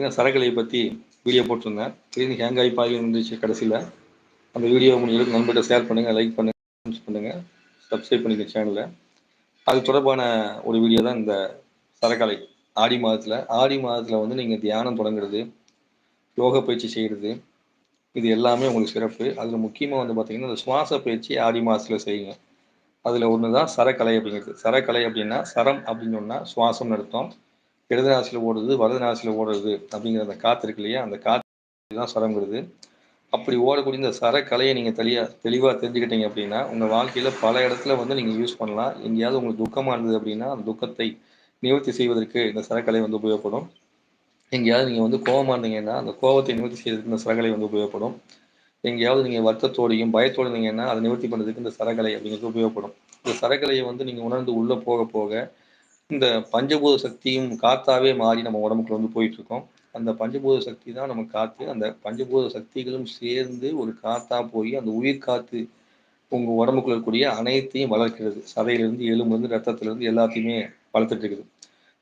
பார்த்தீங்கன்னா சரக்கலையை பற்றி வீடியோ போட்டிருந்தேன். திடீர்னு ஹேங் ஆகி பாதி இருந்துச்சு கடைசியில். அந்த வீடியோ உங்களுக்கு நண்பர்கிட்ட ஷேர் பண்ணுங்கள் லைக் பண்ணுங்கள் பண்ணுங்கள் சப்ஸ்கிரைப் பண்ணிக்க சேனலில் அது தொடர்பான ஒரு வீடியோ தான் இந்த சரக்கலை. ஆடி மாதத்தில் ஆடி மாதத்தில் வந்து நீங்கள் தியானம் தொடங்குறது யோக பயிற்சி செய்கிறது இது எல்லாமே உங்களுக்கு சிறப்பு. அதில் முக்கியமாக வந்து பார்த்தீங்கன்னா இந்த சுவாச பயிற்சி ஆடி மாதத்தில் செய்யுங்க. அதில் ஒன்று தான் சரக்கலை அப்படிங்கிறது. சரக்கலை அப்படின்னா சரம் அப்படின்னு சொன்னால் சுவாசம்னு அர்த்தம். இடது ராசியில் ஓடுறது வலது ராசியில் ஓடுறது அப்படிங்கிற அந்த காற்று இருக்கு இல்லையா? அந்த காற்று தான் சரங்கிறது அப்படி ஓடக்கூடிய இந்த சரக்கலையை நீங்கள் தெளிவாக தெளிவாக தெரிஞ்சுக்கிட்டீங்க அப்படின்னா உங்கள் வாழ்க்கையில் பல இடத்துல வந்து நீங்கள் யூஸ் பண்ணலாம். எங்கேயாவது உங்களுக்கு துக்கமாக இருந்தது அப்படின்னா அந்த துக்கத்தை நிவர்த்தி செய்வதற்கு இந்த சரக்கலை வந்து உபயோகப்படும். எங்கேயாவது நீங்கள் வந்து கோபமாக இருந்தீங்கன்னா அந்த கோபத்தை நிவர்த்தி செய்வதற்கு இந்த சரக்கலை வந்து உபயோகப்படும். எங்கேயாவது நீங்கள் வருத்தத்தோடையும் பயத்தோடு இருந்தீங்கன்னா அதை நிவர்த்தி பண்ணுறதுக்கு இந்த சரக்கலை அப்படிங்கிறது உபயோகப்படும். இந்த சரக்கலையை வந்து நீங்கள் உணர்ந்து உள்ளே போக போக இந்த பஞ்சபூத சக்தியும் காத்தாவே மாறி நம்ம உடம்புக்குள்ள வந்து போயிட்டு இருக்கோம் அந்த பஞ்சபூத சக்தி தான் நம்ம காத்து அந்த பஞ்சபூத சக்திகளும் சேர்ந்து ஒரு காத்தா போய் அந்த உயிர் காத்து உங்க உடம்புக்குள்ள இருக்கக்கூடிய அனைத்தையும் வளர்க்கிறது. சதையிலிருந்து எலும்புலேருந்து ரத்தத்திலிருந்து எல்லாத்தையுமே வளர்த்துட்டு இருக்குது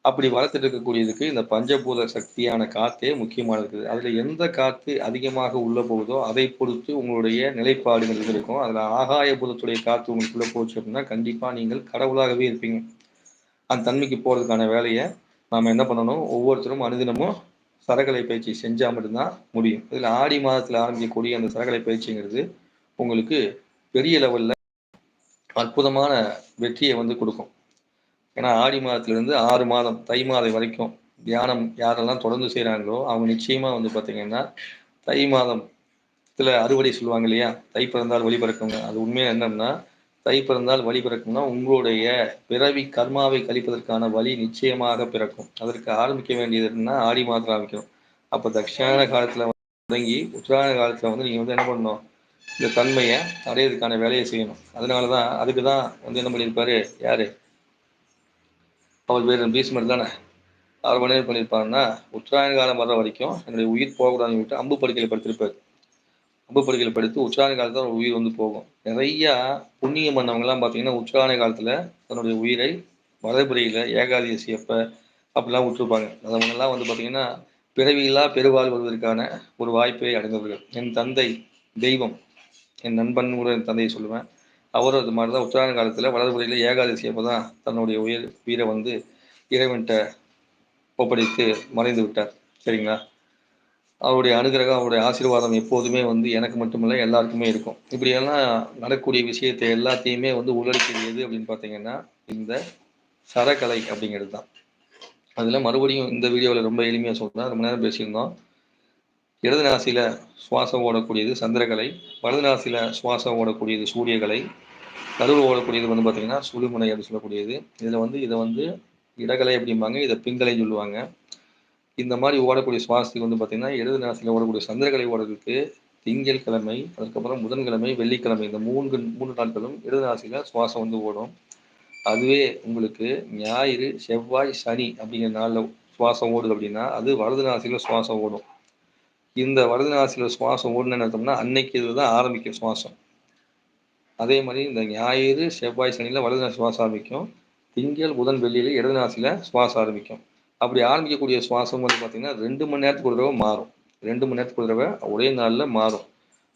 அப்படி வளர்த்துட்டு இருக்கக்கூடியதுக்கு இந்த பஞ்சபூத சக்தியான காத்தே முக்கியமாக இருக்குது அதுல எந்த காத்து அதிகமாக உள்ள போகுதோ அதை பொறுத்து உங்களுடைய நிலைப்பாடுகள் இருக்கும். அதுல ஆகாய பூதத்துடைய காத்து உங்களுக்குள்ள போச்சு அப்படின்னா கண்டிப்பா நீங்கள் கடவுளாகவே இருப்பீங்க. அந்த தன்மைக்கு போகிறதுக்கான வேலையை நாம் என்ன பண்ணணும்? ஒவ்வொருத்தரும் அனுதினமும் சரகலை பயிற்சி செஞ்சால் மட்டும்தான் முடியும். இதில் ஆடி மாதத்தில் ஆரம்பிக்கக்கூடிய அந்த சரகலை பயிற்சிங்கிறது உங்களுக்கு பெரிய லெவலில் அற்புதமான வெற்றியை வந்து கொடுக்கும். ஏன்னா ஆடி மாதத்துலேருந்து ஆறு மாதம் தை மாதம் வரைக்கும் தியானம் யாரெல்லாம் தொடர்ந்து செய்கிறாங்களோ அவங்க நிச்சயமாக வந்து பார்த்திங்கன்னா தை மாதத்தில் அறுவடை சொல்லுவாங்க இல்லையா? தை பிறந்தால் வழி பிறக்குங்க அது உண்மையாக என்னன்னா தை பிறந்தால் வழி பிறக்கும்னா உங்களுடைய பிறவி கர்மாவை கழிப்பதற்கான வழி நிச்சயமாக பிறக்கும். அதற்கு ஆரம்பிக்க வேண்டியது என்னன்னா ஆடி மாதம் ஆரம்பிக்கணும். அப்போ தட்சிணான காலத்தில் தொடங்கி உத்தராயண காலத்தில் வந்து நீங்கள் வந்து என்ன பண்ணணும்? இந்த தன்மையை அடையிறதுக்கான வேலையை செய்யணும். அதனால தான் அதுக்கு தான் வந்து என்ன பண்ணியிருப்பாரு? யாரு? அவர் பேர் பீஸ்மர் தானே. அவர் என்ன பண்ணியிருப்பாருன்னா உத்தராயண காலம் வர்ற வரைக்கும் என்னுடைய உயிர் போகக்கூடாதுன்னு சொல்லிட்டு அம்பு படுக்கையில் படுத்திருப்பார். அம்பு படுக்கையில் படுத்து உச்சாரண காலத்தில் ஒரு உயிர் வந்து போகும். நிறையா புண்ணியம் பண்ணவங்கலாம் பார்த்தீங்கன்னா உச்சாரண காலத்தில் தன்னுடைய உயிரை வரைபுரையில் ஏகாதசி அப்போ அப்படிலாம் விட்டுருப்பாங்க. அதவங்கெல்லாம் வந்து பார்த்தீங்கன்னா பிறவியில்லா பெருவாழ் வருவதற்கான ஒரு வாய்ப்பை அடைந்தவர்கள். என் தந்தை தெய்வம். என் நண்பன் கூட என் தந்தையை சொல்லுவேன். அவரும் அது மாதிரி தான் உத்தராயண காலத்தில் வளர்புறையில் ஏகாதசி அப்போ தான் தன்னுடைய உயிர் உயிரை வந்து இறைவன்கிட்ட ஒப்படைத்து மறைந்து விட்டார். சரிங்களா? அவருடைய அனுகிரகம் அவருடைய ஆசீர்வாதம் எப்போதுமே வந்து எனக்கு மட்டுமில்லை எல்லாருக்குமே இருக்கும். இப்படியெல்லாம் நடக்கக்கூடிய விஷயத்தை எல்லாத்தையுமே வந்து உள்ளடக்கியது எது அப்படின்னு பார்த்தீங்கன்னா இந்த சரக்கலை அப்படிங்கிறது தான். அதில் மறுபடியும் இந்த வீடியோவில் ரொம்ப எளிமையாக சொல்கிறேன் ரொம்ப நேரம் பேசியிருந்தோம். இடது நாசியில் சுவாசம் ஓடக்கூடியது சந்திரகலை வலது நாசியில் சுவாசம் ஓடக்கூடியது சூரியகலை நடுவில் ஓடக்கூடியது வந்து பார்த்தீங்கன்னா சுழுமுனை அப்படின்னு சொல்லக்கூடியது. இதில் வந்து இதை வந்து இடகலை அப்படிம்பாங்க இதை பிங்கலை சொல்லுவாங்க. இந்த மாதிரி ஓடக்கூடிய சுவாசத்துக்கு வந்து பார்த்தீங்கன்னா இடது நேரத்தில் ஓடக்கூடிய சந்திரகலை ஓடுறதுக்கு திங்கள் கிழமை அதுக்கப்புறம் புதன்கிழமை வெள்ளிக்கிழமை இந்த மூன்று மூன்று நாட்களும் இடது நாசியில் சுவாசம் வந்து ஓடும். அதுவே உங்களுக்கு ஞாயிறு செவ்வாய் சனி அப்படிங்கிற நாளில் சுவாசம் ஓடுது அப்படின்னா அது வலது நாசியில் சுவாசம் ஓடும். இந்த வலது நாசியில் சுவாசம் ஓடுனு அர்த்தம்னா அன்னைக்கு இதுதான் ஆரம்பிக்கும் சுவாசம். அதே மாதிரி இந்த ஞாயிறு செவ்வாய் சனியில் வலது நாசி சுவாசம் ஆரம்பிக்கும். திங்கள் புதன் வெள்ளியில் இடது நாசியில் சுவாசம் ஆரம்பிக்கும். அப்படி ஆரம்பிக்கக்கூடிய சுவாசம் வந்து பார்த்தீங்கன்னா ரெண்டு மணி நேரத்துக்கு ஒரு தடவை மாறும். ரெண்டு மணி நேரத்துக்கு ஒரு தடவை ஒரே நாளில் மாறும்.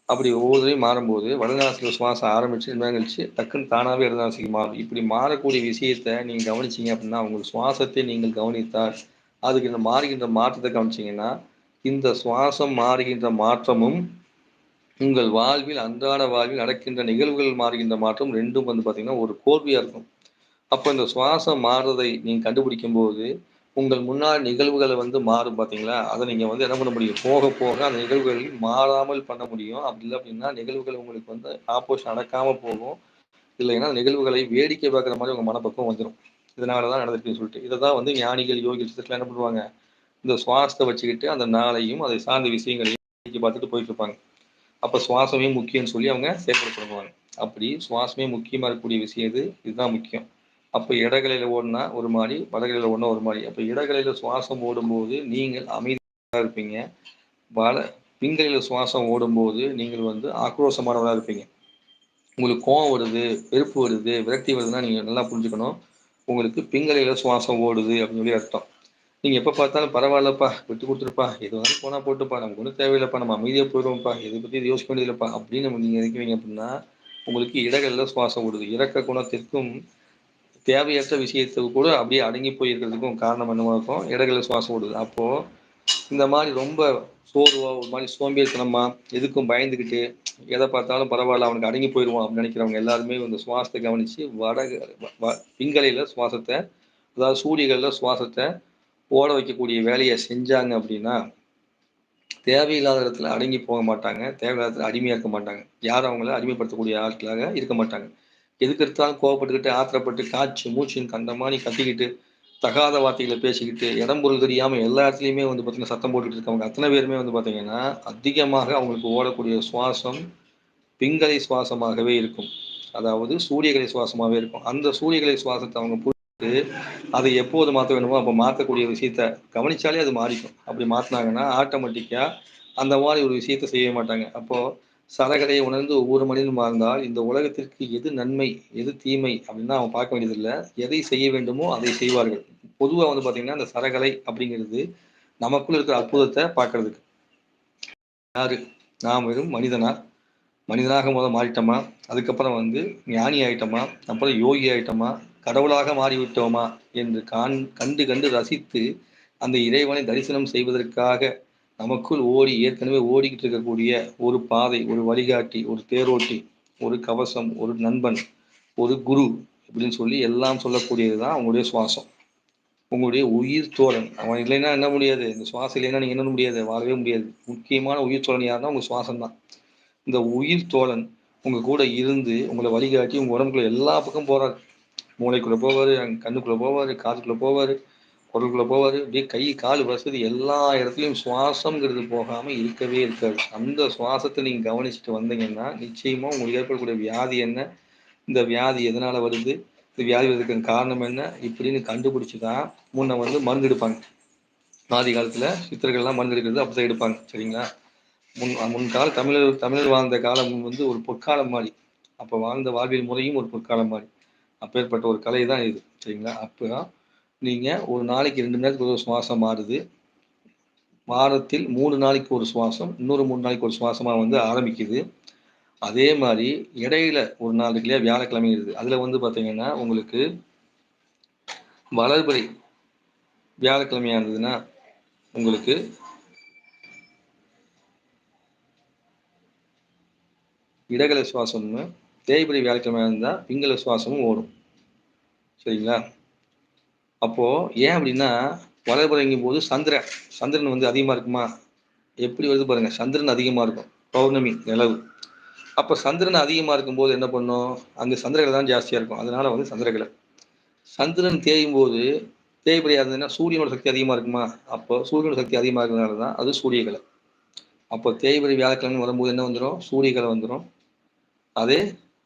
அப்படி ஒவ்வொருத்தரையும் மாறும்போது வடநாசியில் சுவாசம் ஆரம்பிச்சு நேரம் கழிச்சு டக்குன்னு தானாகவே இடநாசிக்கு மாறும். இப்படி மாறக்கூடிய விஷயத்தை நீங்கள் கவனிச்சிங்க அப்படின்னா உங்கள் சுவாசத்தை நீங்கள் கவனித்தால் அதுக்கு இந்த மாறுகின்ற மாற்றத்தை கவனிச்சிங்கன்னா இந்த சுவாசம் மாறுகின்ற மாற்றமும் உங்கள் வாழ்வில் அன்றாட வாழ்வில் நடக்கின்ற நிகழ்வுகள் மாறுகின்ற மாற்றம் ரெண்டும் வந்து பார்த்திங்கன்னா ஒரு கோர்வையாக இருக்கும். அப்போ இந்த சுவாசம் மாறுறதை நீங்கள் கண்டுபிடிக்கும் போது உங்கள் முன்னாள் நிகழ்வுகளை வந்து மாறும் பார்த்தீங்களா அதை நீங்கள் வந்து என்ன பண்ண முடியும்? போக போக அந்த நிகழ்வுகள் மாறாமல் பண்ண முடியும். அப்படி இல்லை அப்படின்னா நிகழ்வுகள் உங்களுக்கு வந்து ஆப்போஷன் நடக்காமல் போகும். இல்லைன்னா நிகழ்வுகளை வேடிக்கை பார்க்குற மாதிரி உங்கள் மனப்பக்கம் வந்துடும் இதனால தான் நடந்திருக்குன்னு சொல்லிட்டு. இதை தான் வந்து ஞானிகள் யோகி சித்தத்தில் என்ன பண்ணுவாங்க? இந்த சுவாசத்தை வச்சுக்கிட்டு அந்த நாளையும் அதை சார்ந்த விஷயங்களையும் வேடிக்கை பார்த்துட்டு போயிட்டு இருப்பாங்க அப்போ சுவாசமே முக்கியம்னு சொல்லி அவங்க செயல்பட அப்படி சுவாசமே முக்கியமாக இருக்கக்கூடிய விஷயம் இது இதுதான் முக்கியம். அப்போ இடகலையில் ஓடினா ஒரு மாதிரி வடகலையில் ஓடினா ஒரு மாதிரி அப்போ இடகலையில் சுவாசம் ஓடும்போது நீங்கள் அமைதியாக இருப்பீங்க. வட பிங்கலையில் சுவாசம் ஓடும்போது நீங்கள் வந்து ஆக்ரோஷமானவராக இருப்பீங்க. உங்களுக்கு கோவம் வருது வெறுப்பு வருது விரக்தி வருதுன்னா நீங்கள் நல்லா புரிஞ்சுக்கணும். உங்களுக்கு பிங்கலையில் சுவாசம் ஓடுது அப்படின்னு சொல்லி அர்த்தம். நீங்கள் எப்போ பார்த்தாலும் பரவாயில்லப்பா விட்டு கொடுத்துருப்பா எது வந்து போனால் போட்டுப்பா நமக்கு ஒன்றும் தேவையில்லப்பா நம்ம அமைதியாக போயிடுவோம்ப்பா எதை பற்றி இது யோசிக்க வேண்டியதில்லைப்பா அப்படின்னு நம்ம நீங்கள் நினைக்கிறீங்க அப்படின்னா உங்களுக்கு இடங்களில் சுவாசம் ஓடுது. இறக்க குணத்திற்கும் தேவையற்ற விஷயத்துக்கு கூட அப்படியே அடங்கி போயிருக்கிறதுக்கும் காரணம் என்னவா இருக்கும்? இடங்களில் சுவாசம் விடுது அப்போது இந்த மாதிரி ரொம்ப சோர்வாக ஒரு மாதிரி சோம்பேறித்தனமாக எதுக்கும் பயந்துக்கிட்டு எதை பார்த்தாலும் பரவாயில்ல அவனுக்கு அடங்கி போயிடுவான் அப்படின்னு நினைக்கிறவங்க எல்லாருமே இந்த சுவாசத்தை கவனித்து வட பிங்கலையில் சுவாசத்தை அதாவது சூரியகளில் சுவாசத்தை ஓட வைக்கக்கூடிய வேலையை செஞ்சாங்க அப்படின்னா தேவையில்லாத இடத்துல அடங்கி போக மாட்டாங்க. தேவையில்லாத இடத்துல அடிமையாக இருக்க மாட்டாங்க. யாரும் அவங்கள அடிமைப்படுத்தக்கூடிய ஆட்களாக இருக்க மாட்டாங்க. எதுக்கு எடுத்தாலும் கோவப்பட்டுக்கிட்டு ஆத்திரப்பட்டு காய்ச்சி மூச்சுன்னு கண்டமானி கத்திக்கிட்டு தகாத வார்த்தைகளை பேசிக்கிட்டு இடம் பொருள் தெரியாமல் எல்லா இடத்துலையுமே வந்து பார்த்தீங்கன்னா சத்தம் போட்டுக்கிட்டு இருக்கவங்க. அத்தனை பேருமே வந்து பார்த்தீங்கன்னா அதிகமாக அவங்களுக்கு ஓடக்கூடிய சுவாசம் பிங்கலை சுவாசமாகவே இருக்கும். அதாவது சூரியகலை சுவாசமாகவே இருக்கும். அந்த சூரியகலை சுவாசத்தை அவங்க புரிஞ்சு அதை எப்போது மாற்ற வேணுமோ அப்போ மாற்றக்கூடிய விஷயத்த கவனிச்சாலே அது மாறிக்கும். அப்படி மாற்றினாங்கன்னா ஆட்டோமேட்டிக்காக அந்த மாதிரி ஒரு விஷயத்த செய்ய மாட்டாங்க. அப்போது சரகரை உணர்ந்து ஒவ்வொரு மனிதனும் வாழ்ந்தால் இந்த உலகத்திற்கு எது நன்மை எது தீமை அப்படின்னா அவன் பார்க்க வேண்டியதில்லை. எதை செய்ய வேண்டுமோ அதை செய்வார்கள். பொதுவாக வந்து பார்த்தீங்கன்னா அந்த சரகலை அப்படிங்கிறது நமக்குள்ள இருக்கிற அற்புதத்தை பார்க்கறதுக்கு. யாரு? நாம் வெறும் மனிதனா மனிதனாக முதல் மாறிட்டோமா? அதுக்கப்புறம் வந்து ஞானி ஆயிட்டோமா? அப்புறம் யோகி ஆயிட்டோமா? கடவுளாக மாறிவிட்டோமா? என்று கான் கண்டு கண்டு ரசித்து அந்த இறைவனை தரிசனம் செய்வதற்காக நமக்குள் ஓடி ஏற்கனவே ஓடிக்கிட்டு இருக்கக்கூடிய ஒரு பாதை ஒரு வழிகாட்டி ஒரு தேரோட்டி ஒரு கவசம் ஒரு நண்பன் ஒரு குரு அப்படின்னு சொல்லி எல்லாம் சொல்லக்கூடியது தான் அவங்களுடைய சுவாசம். உங்களுடைய உயிர் தோழன். அவன் இல்லைன்னா என்ன முடியாது? இந்த சுவாசம் இல்லைன்னா நீங்கள் என்ன முடியாது வாழவே முடியாது. முக்கியமான உயிர் தோழன் யாருன்னா உங்கள் சுவாசம் தான் இந்த உயிர் தோழன் உங்கள் கூட இருந்து உங்களை வழிகாட்டி உங்கள் உடம்புக்குள்ள எல்லா பக்கம் போகிறார் மூளைக்குள்ளே போவார் கண்ணுக்குள்ளே போவார் காதுக்குள்ளே போவார். குரலுக்குள்ளே போவார் அப்படியே கை கால் வசதி எல்லா இடத்துலையும் சுவாசங்கிறது போகாமல் இருக்கவே இருக்காது. அந்த சுவாசத்தை நீங்கள் கவனிச்சுட்டு வந்தீங்கன்னா நிச்சயமாக உங்களுக்கு ஏற்படக்கூடிய வியாதி என்ன? இந்த வியாதி எதனால் வருது? இந்த வியாதி வருதுக்கு காரணம் என்ன? இப்படின்னு கண்டுபிடிச்சி தான் முன்ன வந்து மருந்து எடுப்பாங்க. ஆதி காலத்தில் சித்தர்கள்லாம் மருந்து எடுக்கிறது அப்படி தான் எடுப்பாங்க சரிங்களா? முன் முன்கால தமிழர் தமிழர் வாழ்ந்த காலம் வந்து ஒரு பொற்காலம் மாதிரி. அப்போ வாழ்ந்த வாழ்வியல் முறையும் ஒரு பொற்காலம் மாதிரி. அப்பேற்பட்ட ஒரு கலை தான் இது சரிங்களா? அப்போ நீங்கள் ஒரு நாளைக்கு ரெண்டு மணி நேரத்துக்கு ஒரு சுவாசம் மாறுது. வாரத்தில் மூணு நாளைக்கு ஒரு சுவாசம் இன்னொரு மூணு நாளைக்கு ஒரு சுவாசமாக வந்து ஆரம்பிக்குது. அதே மாதிரி இடையில ஒரு நாள் இருக்கு இல்லையா வியாழக்கிழமை இருக்குது அதில் வந்து பார்த்தீங்கன்னா உங்களுக்கு வளர்பிறை வியாழக்கிழமையா இருந்ததுன்னா உங்களுக்கு இடகலை சுவாசம்னு தேய்பிரை வியாழக்கிழமையாக இருந்தால் பிங்கல சுவாசமும் ஓடும். சரிங்களா? அப்போது ஏன் அப்படின்னா வளர்பிறைங்கும் போது சந்திரன் சந்திரன் வந்து அதிகமாக இருக்குமா? எப்படி வருது பாருங்கள் சந்திரன் அதிகமாக இருக்கும். பௌர்ணமி நிலவு. அப்போ சந்திரன் அதிகமாக இருக்கும்போது என்ன பண்ணும்? அங்கே சந்திரகளை தான் ஜாஸ்தியாக இருக்கும். அதனால் வந்து சந்திரகலை சந்திரன் தேயும் போது தேய்படியாதுன்னா சூரியனோட சக்தி அதிகமாக இருக்குமா? அப்போ சூரியனோட சக்தி அதிகமாக இருக்கிறதுனால தான் அது சூரியகலை அப்போ தேய்படி வியாழக்கிழமை வரும்போது என்ன வந்துடும் சூரியகலை வந்துடும் அதே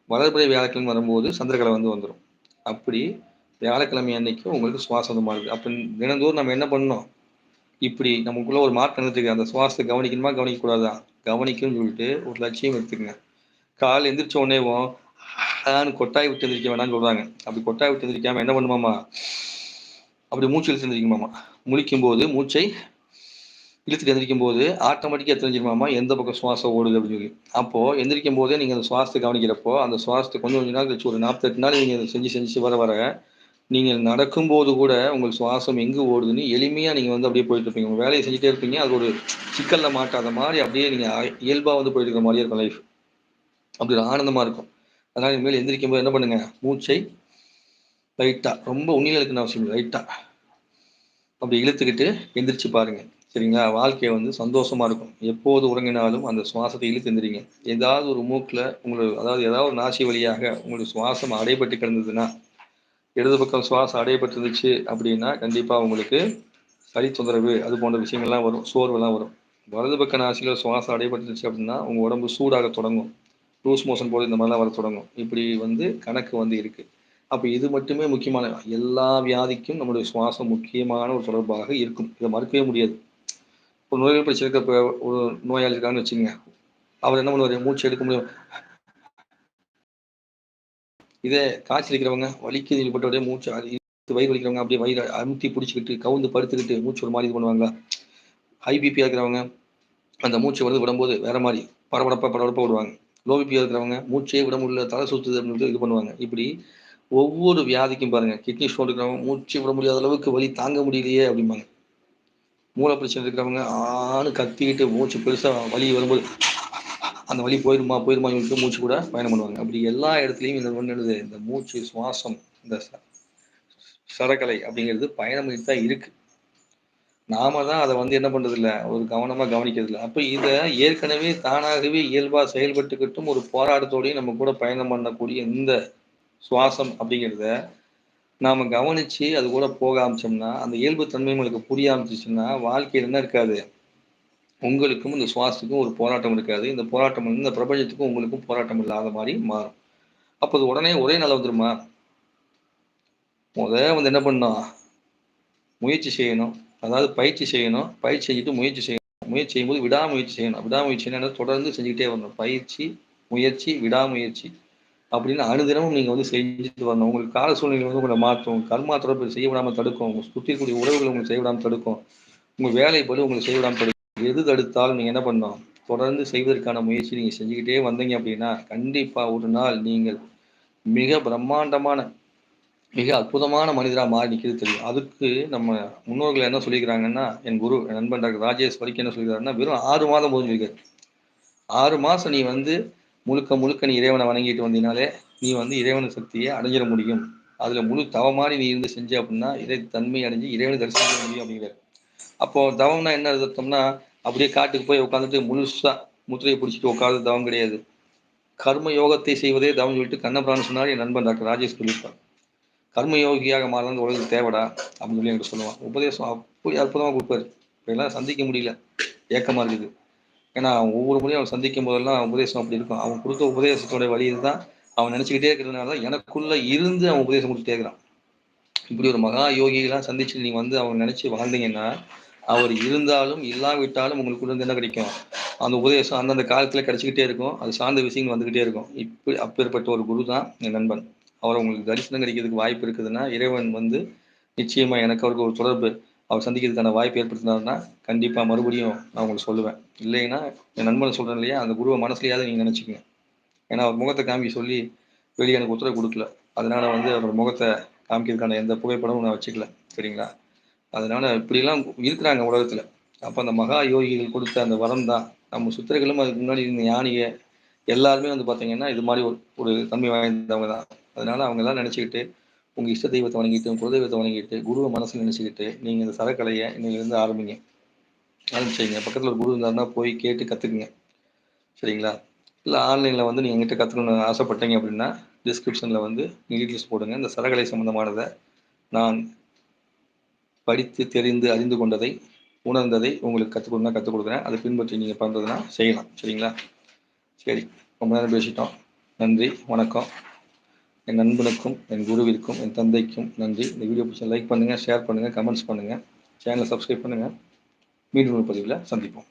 வளர்பிறை வியாழக்கிழமை வரும்போது சந்திரகலை வந்து வந்துடும் அப்படி வியாழக்கிழமை அன்னைக்கு உங்களுக்கு சுவாசமாக இருக்குது அப்போ தினந்தோறும் நம்ம என்ன பண்ணோம் இப்படி நமக்குள்ள ஒரு மாற்றம் இருந்துருக்கு அந்த சுவாசத்தை கவனிக்கணுமா? கவனிக்கக்கூடாதா? கவனிக்கணும்னு சொல்லிட்டு ஒரு லட்சியம் எடுத்துக்கங்க. கால் எந்திரிச்ச உடனேவும் அதான் கொட்டாய் விட்டு எந்திரிக்க வேணாம்னு சொல்கிறாங்க அப்படி கொட்டாய் விட்டு எந்திரிக்காமல் என்ன பண்ணுமாமா? அப்படி மூச்சு இழுத்து எந்திரிக்குமாமா? முழிக்கும் போது மூச்சை இழுத்துட்டு எந்திரிக்கும் போது ஆட்டோமேட்டிக்காக தெரிஞ்சிருமாமா? எந்த பக்கம் சுவாசம் ஓடுது அப்படின்னு சொல்லி. அப்போது எந்திரிக்கும் போதே நீங்கள் அந்த சுவாசத்தை கவனிக்கிறப்போ அந்த சுவாசத்தை கொஞ்சம் கொஞ்ச நாள் கழிச்சு ஒரு நாற்பத்தெட்டு நாள் நீங்கள் செஞ்சு செஞ்சு வர வர நீங்கள் நடக்கும்போது கூட உங்கள் சுவாசம் எங்கு ஓடுதுன்னு எளிமையாக நீங்கள் வந்து அப்படியே போயிட்டு இருப்பீங்க. உங்கள் வேலையை செஞ்சுட்டே இருப்பீங்க. அது ஒரு சிக்கலில் மாட்டாத மாதிரி அப்படியே நீங்கள் இயல்பாக வந்து போயிட்டு இருக்கிற மாதிரியே இருக்கும் லைஃப் அப்படி ஒரு ஆனந்தமாக இருக்கும். அதனால் இனிமேல் எந்திரிக்கும் போது என்ன பண்ணுங்கள் மூச்சை லைட்டாக ரொம்ப உண்மையில் இருக்குன்னு அவசியம் லைட்டாக அப்படி இழுத்துக்கிட்டு எந்திரிச்சு பாருங்கள் சரிங்களா? வாழ்க்கையை வந்து சந்தோஷமாக இருக்கும். எப்போது உறங்கினாலும் அந்த சுவாசத்தை இழுத்து எந்திரிங்க. ஏதாவது ஒரு மூக்கில் உங்களுக்கு அதாவது ஏதாவது ஒரு நாசி வழியாக உங்களுக்கு சுவாசம் அடைபட்டு கிடந்ததுன்னா இடது பக்கம் சுவாசம் அடையப்பட்டிருந்துச்சு அப்படின்னா கண்டிப்பாக உங்களுக்கு சளி தொந்தரவு அது போன்ற விஷயங்கள்லாம் வரும் சோர்வெல்லாம் வரும். வலது பக்க நாசியில் சுவாசம் அடையப்பட்டுருச்சு அப்படின்னா உங்கள் உடம்பு சூடாக தொடங்கும். லூஸ் மோஷன் போல இந்த மாதிரிலாம் வர தொடங்கும். இப்படி வந்து கணக்கு வந்து இருக்குது அப்போ இது மட்டுமே முக்கியமான எல்லா வியாதிக்கும் நம்முடைய சுவாசம் முக்கியமான ஒரு தொடர்பாக இருக்கும். இதை மறுக்கவே முடியாது. ஒரு நோய்கள் பிரச்சனை இருக்க ஒரு நோயாளி இருக்கான்னு வச்சுங்க அவர் என்ன பண்ணுவார்? மூச்சு எடுக்க முடியும். இதே காய்ச்சல் இருக்கிறவங்க வலிக்கு ஈடுபட்டோடய மூச்சு வயிறு வலிக்கிறவங்க அப்படியே வயிறு அமுத்தி பிடிச்சிக்கிட்டு கவுந்து படுத்துக்கிட்டு மூச்சு ஒரு மாதிரி இது பண்ணுவாங்களா? ஹை பிபியாக இருக்கிறவங்க அந்த மூச்சு வந்து விடும்போது வேற மாதிரி பரபரப்பாக பரபரப்பாக விடுவாங்க. லோ பிபியாக இருக்கிறவங்க மூச்சே விட முடியல தலை சுற்றுது இது பண்ணுவாங்க. இப்படி ஒவ்வொரு வியாதிக்கும் பாருங்க கிட்னி ஸ்டோன் இருக்கிறவங்க மூச்சு விட முடியாத அளவுக்கு வலி தாங்க முடியலையே அப்படிம்பாங்க. மூளை பிரச்சனை இருக்கிறவங்க ஆணு கத்திக்கிட்டு மூச்சு பெருசாக வலி வரும்போது அந்த வழி போயிருமா போயிருமா மூச்சு கூட பயணம் பண்ணுவாங்க. அப்படி எல்லா இடத்துலையும் இந்த ஒன்று இந்த மூச்சு சுவாசம் இந்த சரக்கலை அப்படிங்கிறது பயணம் தான் இருக்கு. நாம தான் அதை வந்து என்ன பண்றது ஒரு கவனமா கவனிக்கிறது இல்லை அப்ப இதை ஏற்கனவே தானாகவே இயல்பா செயல்பட்டுக்கிட்டும் ஒரு போராட்டத்தோடையும் நம்ம கூட பயணம் பண்ணக்கூடிய இந்த சுவாசம் அப்படிங்கிறத நாம கவனிச்சு அது கூட போக ஆரம்பிச்சோம்னா அந்த இயல்பு தன்மை உங்களுக்கு புரிய ஆரம்பிச்சிச்சுன்னா வாழ்க்கையில் என்ன இருக்காது? உங்களுக்கும் இந்த சுவாசத்துக்கும் ஒரு போராட்டம் இருக்காது. இந்த போராட்டம் இந்த பிரபஞ்சத்துக்கும் உங்களுக்கும் போராட்டம் இல்லாத மாதிரி மாறும். அப்போ அது உடனே ஒரே நாள் வந்துருமா? முத வந்து என்ன பண்ணோம் முயற்சி செய்யணும். அதாவது பயிற்சி செய்யணும். பயிற்சி செஞ்சுட்டு முயற்சி செய்யணும். முயற்சி செய்யும்போது விடாமுயற்சி செய்யணும். விடாமுயற்சி என்ன தொடர்ந்து செஞ்சுக்கிட்டே வரணும். பயிற்சி முயற்சி விடாமுயற்சி அப்படின்னு அனுதினமும் நீங்கள் வந்து செஞ்சுட்டு வரணும். உங்களுக்கு கால சூழ்நிலை வந்து உங்களை மாற்றும். கர்மா தொடர்பு செய்ய விடாமல் தடுக்கும். உங்கள் சுற்றிக்கூடிய உறவுகளை உங்களுக்கு செய்ய விடாமல் தடுக்கும். உங்கள் வேலை பலு உங்களுக்கு செய்ய விடாமல் தடுக்கும். எது தடுத்தாலும் நீங்கள் என்ன பண்ணணும்? தொடர்ந்து செய்வதற்கான முயற்சி நீங்கள் செஞ்சுக்கிட்டே வந்தீங்க அப்படின்னா கண்டிப்பாக ஒரு நாள் நீங்கள் மிக பிரம்மாண்டமான மிக அற்புதமான மனிதராக மாறி நிற்கிறது தெரியும். அதுக்கு நம்ம முன்னோர்கள் என்ன சொல்லிக்கிறாங்கன்னா என் குரு என் நண்பன் டாக்டர் ராஜேஷ் வரைக்கும் என்ன சொல்லிக்கிறாருன்னா வெறும் ஆறு மாதம் போதும் சொல்லியிருக்காரு. ஆறு மாதம் நீ வந்து முழுக்க முழுக்க நீ இறைவனை வணங்கிட்டு வந்தினாலே நீ வந்து இறைவன சக்தியை அடைஞ்சிட முடியும். அதில் முழு தவமாறி நீ இருந்து செஞ்ச அப்படின்னா இறை தன்மை அடைஞ்சு இறைவனை தரிசனம் முடியும் அப்படிங்கிறார். அப்போ தவம்னா என்ன அர்த்தம்னா அப்படியே காட்டுக்கு போய் உட்காந்துட்டு முழுசா முத்திரையை பிடிச்சிட்டு உட்காந்து தவம் கிடையாது. கர்ம யோகத்தை செய்வதே தவம் சொல்லிட்டு கண்ணபிரான் சொன்னார் என் நண்பன் டாக்டர் ராஜேஷ் சொல்லியிருப்பார் கர்மயோகியாக மாறணும் உலகத்துக்கு தேவைடா அப்படின்னு சொல்லி என்கிட்ட சொல்லுவான். உபதேசம் அப்படி அற்புதமாக கொடுப்பாரு. இப்பெல்லாம் சந்திக்க முடியல. ஏக்கமாக இருக்குது. ஏன்னா ஒவ்வொரு முறையும் அவன் சந்திக்கும் போதெல்லாம் உபதேசம் அப்படி இருக்கும். அவன் கொடுத்த உபதேசத்தோட வழி தான் அவன் நினச்சிக்கிட்டே இருக்கிறதுனால தான் எனக்குள்ளே இருந்து அவன் உபதேசம் கொடுத்துட்டே இருக்கிறான். இப்படி ஒரு மகா யோகியெல்லாம் சந்திச்சு நீங்கள் வந்து அவங்க நினச்சி வாழ்ந்தீங்கன்னா அவர் இருந்தாலும் இல்லாவிட்டாலும் உங்களுக்கு இருந்து என்ன கிடைக்கும்? அந்த உபதேசம் அந்தந்த காலத்தில் கிடைச்சிக்கிட்டே இருக்கும். அது சார்ந்த விஷயங்கள் வந்துக்கிட்டே இருக்கும். இப்படி அப்பேற்பட்ட ஒரு குரு தான் என் நண்பன். அவர் உங்களுக்கு தரிசனம் கிடைக்கிறதுக்கு வாய்ப்பு இருக்குதுன்னா இறைவன் வந்து நிச்சயமா எனக்கு அவருக்கு ஒரு தொடர்பு. அவர் சந்திக்கிறதுக்கான வாய்ப்பு ஏற்படுத்தினாருன்னா கண்டிப்பா மறுபடியும் நான் உங்களுக்கு சொல்லுவேன். இல்லைன்னா என் நண்பன் சொல்றேன் இல்லையா அந்த குருவை மனசுலையாவது நீங்க நினைச்சுக்கங்க. ஏன்னா அவர் முகத்தை காமிக்க சொல்லி வெளியே எனக்கு உத்தரவு கொடுக்கல. அதனால வந்து அவர் முகத்தை காமிக்கிறதுக்கான எந்த புகைப்படமும் நான் வச்சுக்கல. சரிங்களா? அதனால இப்படிலாம் இருக்கிறாங்க உலகத்துல. அப்ப அந்த மகா யோகிகள் கொடுத்த அந்த வரம் தான். நம்ம சுத்திரர்களும் அதுக்கு முன்னாடி இருந்த ஞானிய எல்லாருமே வந்து பாத்தீங்கன்னா இது மாதிரி ஒரு ஒரு தன்மை வாய்ந்தவங்க தான். அதனால அவங்க எல்லாம் நினச்சிக்கிட்டு உங்கள் இஷ்ட தெய்வத்தை வணங்கிட்டு உங்கள் குலதெய்வத்தை வணங்கிட்டு குருவை மனசில் நினச்சிக்கிட்டு நீங்கள் இந்த சரக்கலையை இன்னையிலேருந்து ஆரம்பிங்க. ஆரம்பிச்சிங்க பக்கத்தில் ஒரு குரு இருந்தாருன்னா போய் கேட்டு கற்றுக்குங்க சரிங்களா? இல்லை ஆன்லைனில் வந்து நீங்கள் எங்கிட்ட கற்றுக்கணும்னு ஆசைப்பட்டீங்க அப்படின்னா டிஸ்கிரிப்ஷனில் வந்து டீட்டெயில்ஸ் போடுங்க. இந்த சரக்கலை சம்மந்தமானதை நான் படித்து தெரிந்து அறிந்து கொண்டதை உணர்ந்ததை உங்களுக்கு கற்றுக் கொடுங்க கற்றுக் கொடுக்குறேன். அதை பின்பற்றி நீங்கள் பண்ணுறதுனா செய்யலாம். சரிங்களா? சரி ரொம்ப நேரம் பேசிட்டோம். நன்றி வணக்கம். என் நண்பனுக்கும் என் குருவிற்கும் என் தந்தைக்கும் நன்றி. இந்த வீடியோ பிடிச்ச லைக் பண்ணுங்கள் ஷேர் பண்ணுங்கள் கமெண்ட்ஸ் பண்ணுங்கள் சேனலை சப்ஸ்கிரைப் பண்ணுங்கள் மீண்டும் ஒரு பதிவில் சந்திப்போம்.